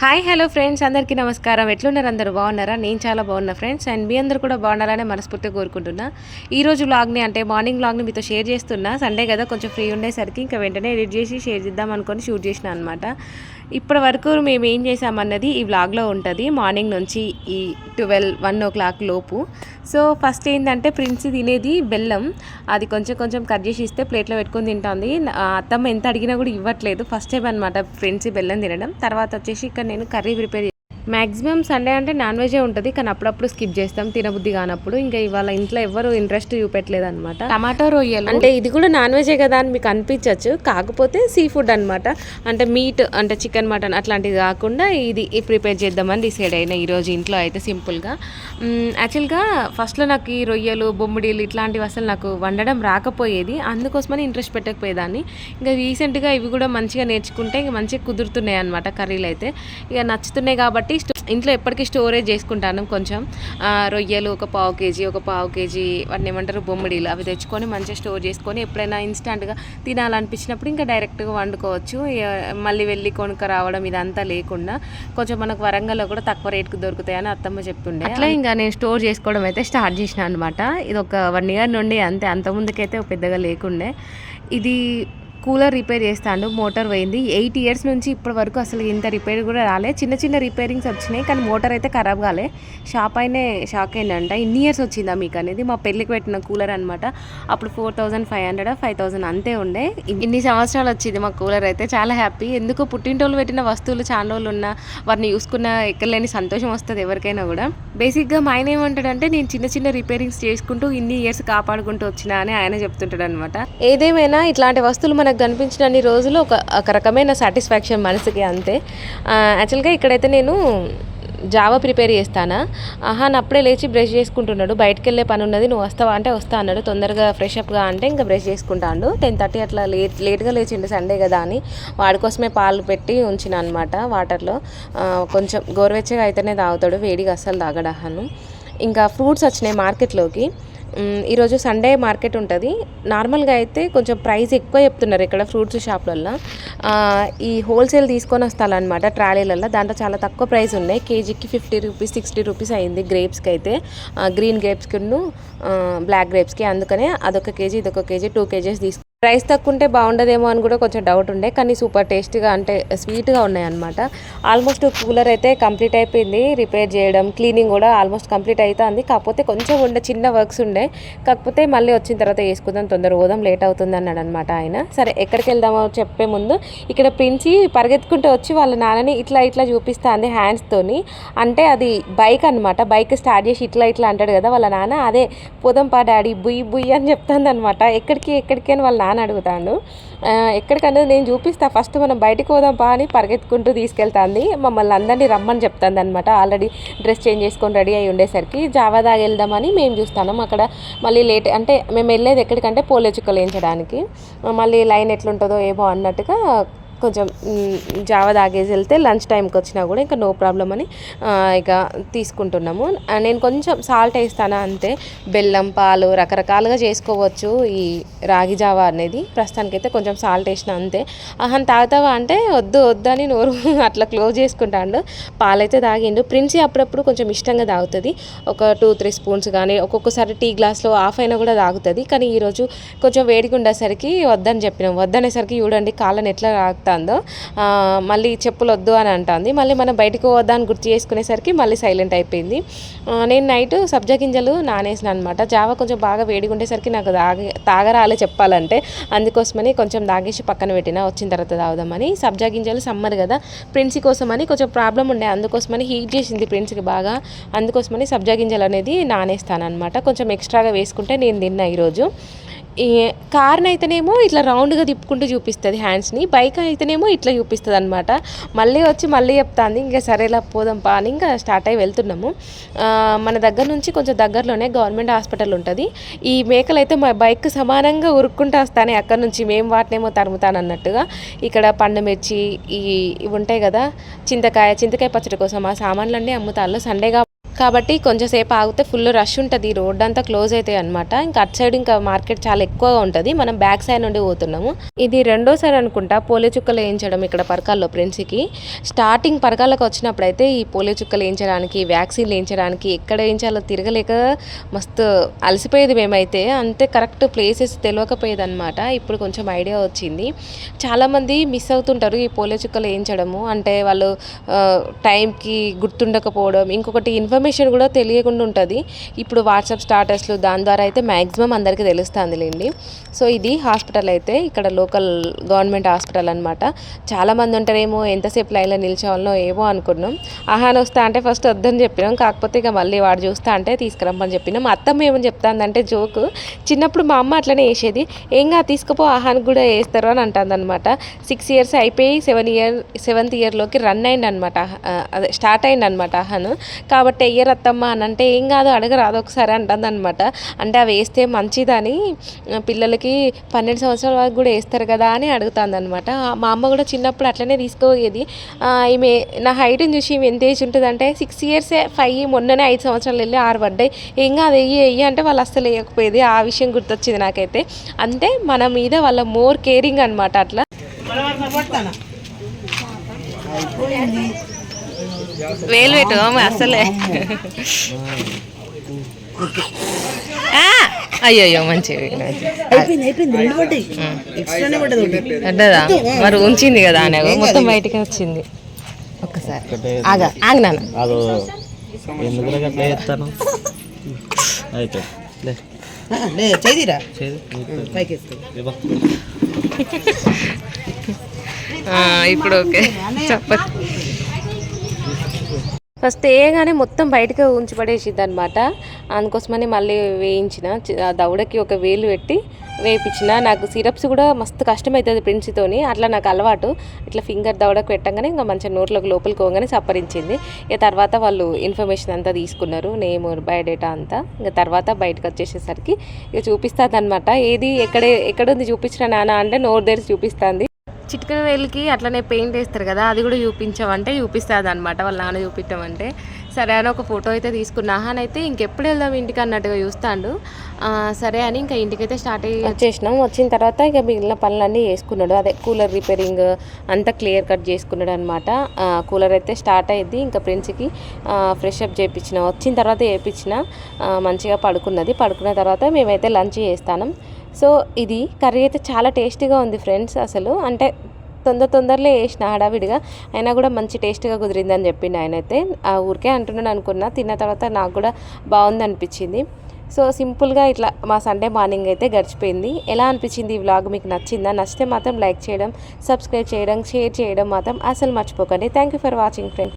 Hi hello friends. అందరికీ నమస్కారం. ఎట్లున్నారు అందరూ? బాగున్నారా? నేను చాలా బాగున్నా ఫ్రెండ్స్. అండ్ మీ అందరూ కూడా బాగుండాలని మనస్ఫూర్తిగా కోరుకుంటున్నా. ఈ రోజు వ్లాగ్ని అంటే మార్నింగ్ వ్లాగ్ని మీతో షేర్ చేస్తున్నా. సండే కదా కొంచెం ఫ్రీ ఉండేసరికి ఇంకా వెంటనే ఎడిట్ చేసి షేర్ చేద్దాం అనుకొని షూట్ చేసిన అనమాట ఇప్పటి వరకు మేము ఏం చేసామన్నది ఈ వ్లాగ్లో ఉంటుంది. మార్నింగ్ నుంచి ఈ ట్వెల్వ్ వన్ ఓ క్లాక్ లోపు. సో ఫస్ట్ ఏంటంటే ప్రిన్స్ తినేది బెల్లం. అది కొంచెం కొంచెం కట్ చేసి ఇస్తే ప్లేట్లో పెట్టుకొని తింటుంది. అత్తమ్మ ఎంత అడిగినా కూడా ఇవ్వట్లేదు. ఫస్ట్ టైం అనమాట ఫ్రెండ్స్ బెల్లం తినడం. తర్వాత వచ్చేసి ఇక్కడ నేను కర్రీ ప్రిపేర్ మ్యాక్సిమం సండే అంటే నాన్ వెజే ఉంటుంది కానీ అప్పుడప్పుడు స్కిప్ చేస్తాం. తినబుద్ధి కానప్పుడు. ఇంకా ఇవాళ ఇంట్లో ఎవరు ఇంట్రెస్ట్ చూపెట్టలేదు అనమాట టమాటో రొయ్యలు. అంటే ఇది కూడా నాన్ వెజే కదా అని మీకు అనిపించవచ్చు కాకపోతే సీ ఫుడ్ అనమాట అంటే మీట్ అంటే చికెన్ మటన్ అట్లాంటిది కాకుండా ఇది ప్రిపేర్ చేద్దామని డిసైడ్ అయినా ఈరోజు ఇంట్లో అయితే సింపుల్గా. యాక్చువల్గా ఫస్ట్లో నాకు ఈ రొయ్యలు బొమ్మిడీలు ఇట్లాంటివి అసలు నాకు వండడం రాకపోయేది. అందుకోసమని ఇంట్రెస్ట్ పెట్టకపోయేదాన్ని. ఇంకా రీసెంట్గా ఇవి కూడా మంచిగా నేర్చుకుంటే ఇంకా మంచిగా కుదురుతున్నాయి అనమాట కర్రీలు అయితే. ఇక నచ్చుతున్నాయి కాబట్టి ఇంట్లో ఎప్పటికీ స్టోరేజ్ చేసుకుంటాను కొంచెం. రొయ్యలు ఒక పావు కేజీ ఒక పావు కేజీ వాటిని ఏమంటారు బొమ్మిడీలు అవి తెచ్చుకొని మంచిగా స్టోర్ చేసుకొని ఎప్పుడైనా ఇన్స్టంట్గా తినాలనిపించినప్పుడు ఇంకా డైరెక్ట్గా వండుకోవచ్చు. మళ్ళీ వెళ్ళి కొనుక్క రావడం ఇదంతా లేకుండా కొంచెం మనకు వరంగల్లో కూడా తక్కువ రేటుకు దొరుకుతాయని అత్తమ్మ చెప్తుండే. అట్లా ఇంకా నేను స్టోర్ చేసుకోవడం అయితే స్టార్ట్ చేసిన అనమాట ఇది ఒక వన్ ఇయర్ నుండి అంతే అంత ముందుకైతే పెద్దగా లేకుండే. ఇది కూలర్ రిపేర్ చేస్తాడు మోటార్ పోయింది. ఎయిట్ ఇయర్స్ నుంచి ఇప్పటి వరకు అసలు ఇంత రిపేర్ కూడా రాలే. చిన్న చిన్న రిపేరింగ్స్ వచ్చినాయి కానీ మోటార్ అయితే ఖరాబ్ కాలే. షాప్ అయినే షాక్ అయిందంట. ఇన్ని ఇయర్స్ వచ్చిందా మీకు అనేది? మా పెళ్ళికి పెట్టిన కూలర్ అనమాట అప్పుడు four thousand five hundred five thousand అంతే ఉండే. ఇన్ని సంవత్సరాలు వచ్చింది మా కూలర్ అయితే. చాలా హ్యాపీ. ఎందుకో పుట్టింటోళ్ళు పెట్టిన వస్తువులు చాలా రోజులు ఉన్నా వారిని చూసుకున్న ఎక్కలేని సంతోషం వస్తుంది ఎవరికైనా కూడా. బేసిక్గా మా ఆయన ఏమంటాడంటే నేను చిన్న చిన్న రిపేరింగ్స్ చేసుకుంటూ ఇన్ని ఇయర్స్ కాపాడుకుంటూ వచ్చినా అని ఆయన చెప్తుంటాడు అనమాట ఏదేమైనా ఇట్లాంటి వస్తువులు మనకు కనిపించినన్ని రోజులు ఒక ఒక రకమైన సాటిస్ఫాక్షన్ మనసుకి అంతే. యాక్చువల్గా ఇక్కడైతే నేను జావా ప్రిపేర్ చేస్తానా. ఆహా అప్పుడే లేచి బ్రష్ చేసుకుంటున్నాడు. బయటకు వెళ్ళే పని ఉన్నది నువ్వు వస్తావా? అంటే వస్తా అన్నాడు. తొందరగా ఫ్రెష్ అప్గా అంటే ఇంకా బ్రష్ చేసుకుంటాడు. టెన్ థర్టీ అట్లా లేట్ లేట్గా లేచిండు సండే కదా అని. వాడి కోసమే పాలు పెట్టి ఉంచిన అనమాట వాటర్లో. కొంచెం గోరువెచ్చగా అయితేనే తాగుతాడు. వేడిగా అస్సలు తాగడహాను ఇంకా ఫ్రూట్స్ వచ్చినాయి మార్కెట్లోకి. ఈరోజు సండే మార్కెట్ ఉంటుంది. నార్మల్గా అయితే కొంచెం ప్రైస్ ఎక్కువ చెప్తున్నారు ఇక్కడ ఫ్రూట్స్ షాప్లల్లో ఈ హోల్సేల్ తీసుకొని వస్తారనమాట ట్రాలీలలో దాంట్లో చాలా తక్కువ ప్రైస్ ఉన్నాయి. కేజీకి ఫిఫ్టీ రూపీస్ సిక్స్టీ రూపీస్ అయింది గ్రేప్స్కి అయితే. గ్రీన్ గ్రేప్స్కి బ్లాక్ గ్రేప్స్కి అందుకనే అదొక కేజీ ఇదొక కేజీ టూ కేజీస్ తీసుకు రైస్ తక్కువ ఉంటే బాగుండదేమో అని కూడా కొంచెం డౌట్ ఉండే కానీ సూపర్ టేస్ట్గా అంటే స్వీట్గా ఉన్నాయి అనమాట ఆల్మోస్ట్ కూలర్ అయితే కంప్లీట్ అయిపోయింది రిపేర్ చేయడం క్లీనింగ్ కూడా ఆల్మోస్ట్ కంప్లీట్ అవుతుంది కాకపోతే కొంచెం ఉండే చిన్న వర్క్స్ ఉండే. కాకపోతే మళ్ళీ వచ్చిన తర్వాత వేసుకుందాం తొందర పోదాం లేట్ అవుతుంది అన్నాడు అనమాట ఆయన. సరే ఎక్కడికి వెళ్దామో చెప్పే ముందు ఇక్కడ ప్రిన్సి పరిగెత్తుకుంటూ వచ్చి వాళ్ళ నాన్నని ఇట్లా ఇట్లా చూపిస్తుంది హ్యాండ్స్తోని అంటే అది బైక్ అనమాట బైక్ స్టార్ట్ చేసి ఇట్లా ఇట్లా అంటాడు కదా వాళ్ళ నాన్న. అదే పోదాం పా డాడీ బుయ్యి బుయ్యి అని చెప్తుంది అనమాట ఎక్కడికి ఎక్కడికి అని వాళ్ళ అని అడుగుతాడు. ఎక్కడికన్నా నేను చూపిస్తా ఫస్ట్ మనం బయటికి పోదాం పా అని పరిగెత్తుకుంటూ తీసుకెళ్తాంది. మమ్మల్ని అందరినీ రమ్మని చెప్తుంది అనమాట ఆల్రెడీ డ్రెస్ చేంజ్ చేసుకొని రెడీ అయి ఉండేసరికి జావా దాగి వెళ్దామని మేము చూస్తాం అక్కడ మళ్ళీ లేట్ అంటే మేము వెళ్ళేది ఎక్కడికంటే పోలే చుక్కలు వేయించడానికి. మళ్ళీ లైన్ ఎట్లుంటుందో ఏమో అన్నట్టుగా కొంచెం జావ తాగేసి వెళ్తే లంచ్ టైంకి వచ్చినా కూడా ఇంకా నో ప్రాబ్లం అని ఇక తీసుకుంటున్నాము. నేను కొంచెం సాల్ట్ వేస్తాను అంతే బెల్లం పాలు రకరకాలుగా చేసుకోవచ్చు ఈ రాగి జావా అనేది. ప్రస్తుతానికైతే కొంచెం సాల్ట్ వేసిన అంతే. అహన్ తాగుతావా అంటే వద్దు వద్దు అని నోరు అట్లా క్లోజ్ చేసుకుంటాడు. పాలైతే తాగిండు. ప్రిన్సీ అప్పుడప్పుడు కొంచెం ఇష్టంగా తాగుతుంది. ఒక టూ త్రీ స్పూన్స్ కానీ ఒక్కొక్కసారి టీ గ్లాస్లో హాఫ్ అయినా కూడా తాగుతుంది. కానీ ఈరోజు కొంచెం వేడిగా ఉండేసరికి వద్దని చెప్పినాం. వద్దనేసరికి చూడండి కాళ్ళని ఎట్లా తాగుతుందో మళ్ళీ చెప్పులు వద్దు అని అంటుంది. మళ్ళీ మనం బయటకు వద్దా అని గుర్తు చేసుకునేసరికి మళ్ళీ సైలెంట్ అయిపోయింది. నేను నైట్ సబ్జా గింజలు నానేసిన అనమాట జావ కొంచెం బాగా వేడిగా ఉండేసరికి నాకు తాగి తాగరాలే చెప్పాలంటే. అందుకోసమని కొంచెం తాగేసి పక్కన పెట్టిన వచ్చిన తర్వాత తాగుదామని. సబ్జా గింజలు సమ్మర్ కదా ప్రిన్సీ కోసమని కొంచెం ప్రాబ్లం ఉండే. అందుకోసమని హీట్ చేసింది ప్రిన్స్కి బాగా. అందుకోసమని సబ్జా గింజలు అనేది నానేస్తాను అనమాట కొంచెం ఎక్స్ట్రాగా వేసుకుంటే నేను తిన్నా ఈరోజు. కార్ని అయితేనేమో ఇట్లా రౌండ్గా తిప్పుకుంటూ చూపిస్తుంది హ్యాండ్స్ని బైక్ అయితేనేమో ఇట్లా చూపిస్తుంది అనమాట మళ్ళీ వచ్చి మళ్ళీ చెప్తాంది ఇంకా సరేలా పోదాం పా అని ఇంకా స్టార్ట్ అయ్యి వెళ్తున్నాము. మన దగ్గర నుంచి కొంచెం దగ్గరలోనే గవర్నమెంట్ హాస్పిటల్ ఉంటుంది. ఈ మేకలు అయితే మా బైక్ సమానంగా ఉరుక్కుంటూ వస్తానే అక్కడ నుంచి మేము వాటినేమో తరుముతాను అన్నట్టుగా ఇక్కడ పండు మిర్చి ఈ ఇవి ఉంటాయి కదా చింతకాయ చింతకాయ పచ్చడి కోసం ఆ సామాన్లన్నీ అమ్ముతాను సండేగా కాబట్టి కొంచెం సేపు ఆగితే ఫుల్ రష్ ఉంటుంది. రోడ్ అంతా క్లోజ్ అవుతాయి అనమాట ఇంకా అటు సైడ్ ఇంకా మార్కెట్ చాలా ఎక్కువగా ఉంటుంది. మనం బ్యాక్ సైడ్ నుండి పోతున్నాము. ఇది రెండోసారి అనుకుంటా పోలే చుక్కలు వేయించడం ఇక్కడ పరకాల్లో ప్రిన్స్కి స్టార్టింగ్ పరకాలకు వచ్చినప్పుడు అయితే ఈ పోలే చుక్కలు వేయించడానికి వ్యాక్సిన్లు వేయించడానికి ఎక్కడ వేయించాలో తిరగలేక మస్తు అలసిపోయేది మేమైతే. అంతే కరెక్ట్ ప్లేసెస్ తెలియకపోయేది అనమాట ఇప్పుడు కొంచెం ఐడియా వచ్చింది. చాలామంది మిస్ అవుతుంటారు ఈ పోలే చుక్కలు వేయించడము. అంటే వాళ్ళు టైంకి గుర్తుండకపోవడం. ఇంకొకటి ఇన్ఫర్మేషన్ కూడా తెలియకుండా ఉంటుంది. ఇప్పుడు వాట్సాప్ స్టాటస్లు దాని ద్వారా అయితే మ్యాక్సిమం అందరికీ తెలుస్తుందిలేండి. సో ఇది హాస్పిటల్ అయితే ఇక్కడ లోకల్ గవర్నమెంట్ హాస్పిటల్ అనమాట చాలామంది ఉంటారేమో ఎంతసేపు లైన్లో నిల్చోవాలనో ఏమో అనుకున్నాం. ఆహాన్ వస్తా అంటే ఫస్ట్ వద్దని చెప్పినాం. కాకపోతే ఇక మళ్ళీ వాడు చూస్తా అంటే తీసుకురమ్మని చెప్పినాం. అత్తమ్మ ఏమని చెప్తాందంటే జోకు చిన్నప్పుడు మా అమ్మ అట్లనే వేసేది ఏంగా తీసుకుపో ఆహాన్ కూడా వేస్తారు అని అంటుందన్నమాట. సిక్స్ ఇయర్స్ అయిపోయి సెవెన్ ఇయర్ సెవెంత్ ఇయర్లోకి రన్ అయింది అనమాట అదే స్టార్ట్ అయింది అనమాట కాబట్టి ఎయ్యర్ అత్తమ్మ అని. అంటే ఏం కాదు అడగరాదు ఒకసారి అంటుంది అనమాట అంటే అవి వేస్తే మంచిదని పిల్లలకి పన్నెండు సంవత్సరాల వరకు కూడా వేస్తారు కదా అని అడుగుతుంది అనమాట మా అమ్మ కూడా చిన్నప్పుడు అట్లనే తీసుకోయేది ఈమె నా హైట్ని చూసి ఈమె ఎంత ఏజ్ ఉంటుందంటే సిక్స్ ఇయర్సే ఫైవ్ మొన్ననే ఐదు సంవత్సరాలు వెళ్ళి ఆరు పడ్డాయి ఏం కాదు వెయ్యి వెయ్యి అంటే వాళ్ళు అస్సలు వేయకపోయేది. ఆ విషయం గుర్తొచ్చింది నాకైతే. అంటే మన మీద వాళ్ళ మోర్ కేరింగ్ అనమాట అట్లా. వేలు పెట్టు అసలే. అయ్యో పడ్డది అడ్డదా మరి ఉంచింది కదా అనే మొత్తం బయటికి వచ్చింది. ఒక్కసారి. ఆగ ఆగినాను అయితే చేదిరా. ఇప్పుడు ఓకే. చెప్పదు ఫస్ట్ వేయగానే మొత్తం బయటకు ఉంచిపడేసిద్ది అనమాట అందుకోసమని మళ్ళీ వేయించిన. దవడకి ఒక వేలు పెట్టి వేయించిన నాకు సిరప్స్ కూడా మస్తు కష్టమవుతుంది ప్రిన్స్తోని అట్లా నాకు అలవాటు. ఇట్లా ఫింగర్ దవడకు పెట్టంగానే ఇంకా మంచిగా నోట్లోకి లోపలికి పోగానే సప్పరించింది ఇక తర్వాత వాళ్ళు ఇన్ఫర్మేషన్ అంతా తీసుకున్నారు. నేమ్ బయోడేటా అంతా. ఇంకా తర్వాత బయటకు వచ్చేసేసరికి ఇక చూపిస్తుంది అనమాట ఏది ఎక్కడే ఎక్కడుంది చూపించిన నాన్న అంటే నోరు తెరిచి చూపిస్తుంది. చిటికన వేలికి అట్లనే పెయింట్ వేస్తారు కదా అది కూడా చూపించామంటే చూపిస్తుంది అనమాట వాళ్ళ నాన్న చూపించామంటే. సరే అని ఒక ఫోటో అయితే తీసుకున్నా. అని అయితే ఇంకెప్పుడు వెళ్దాం ఇంటికి అన్నట్టుగా చూస్తాడు. సరే అని ఇంకా ఇంటికైతే స్టార్ట్ అయ్యి వచ్చేసినాం. వచ్చిన తర్వాత ఇక మిగిలిన పనులన్నీ చేసుకున్నాడు. అదే కూలర్ రిపేరింగ్ అంతా క్లియర్ కట్ చేసుకున్నాడు అనమాట కూలర్ అయితే స్టార్ట్ అయ్యింది. ఇంకా ప్రిన్స్కి ఫ్రెష్ అప్ చేయించిన వచ్చిన తర్వాత చేయించిన మంచిగా పడుకున్నది. పడుకున్న తర్వాత మేమైతే లంచ్ చేస్తాను. సో ఇది కర్రీ అయితే చాలా టేస్టీగా ఉంది ఫ్రెండ్స్ అసలు. అంటే తొందర తొందరలో వేసిన హడావిడిగా. అయినా కూడా మంచి టేస్ట్గా కుదిరింది అని చెప్పిండు ఆయన అయితే ఆ ఊరికే అంటున్నాను అనుకున్నా. తిన్న తర్వాత నాకు కూడా బాగుంది అనిపించింది. సో సింపుల్గా ఇట్లా మా సండే మార్నింగ్ అయితే గడిచిపోయింది. ఎలా అనిపించింది ఈ వ్లాగ్? మీకు నచ్చిందా? నచ్చితే మాత్రం లైక్ చేయడం సబ్స్క్రైబ్ చేయడం షేర్ చేయడం మాత్రం అసలు మర్చిపోకండి. Thank you for watching friends.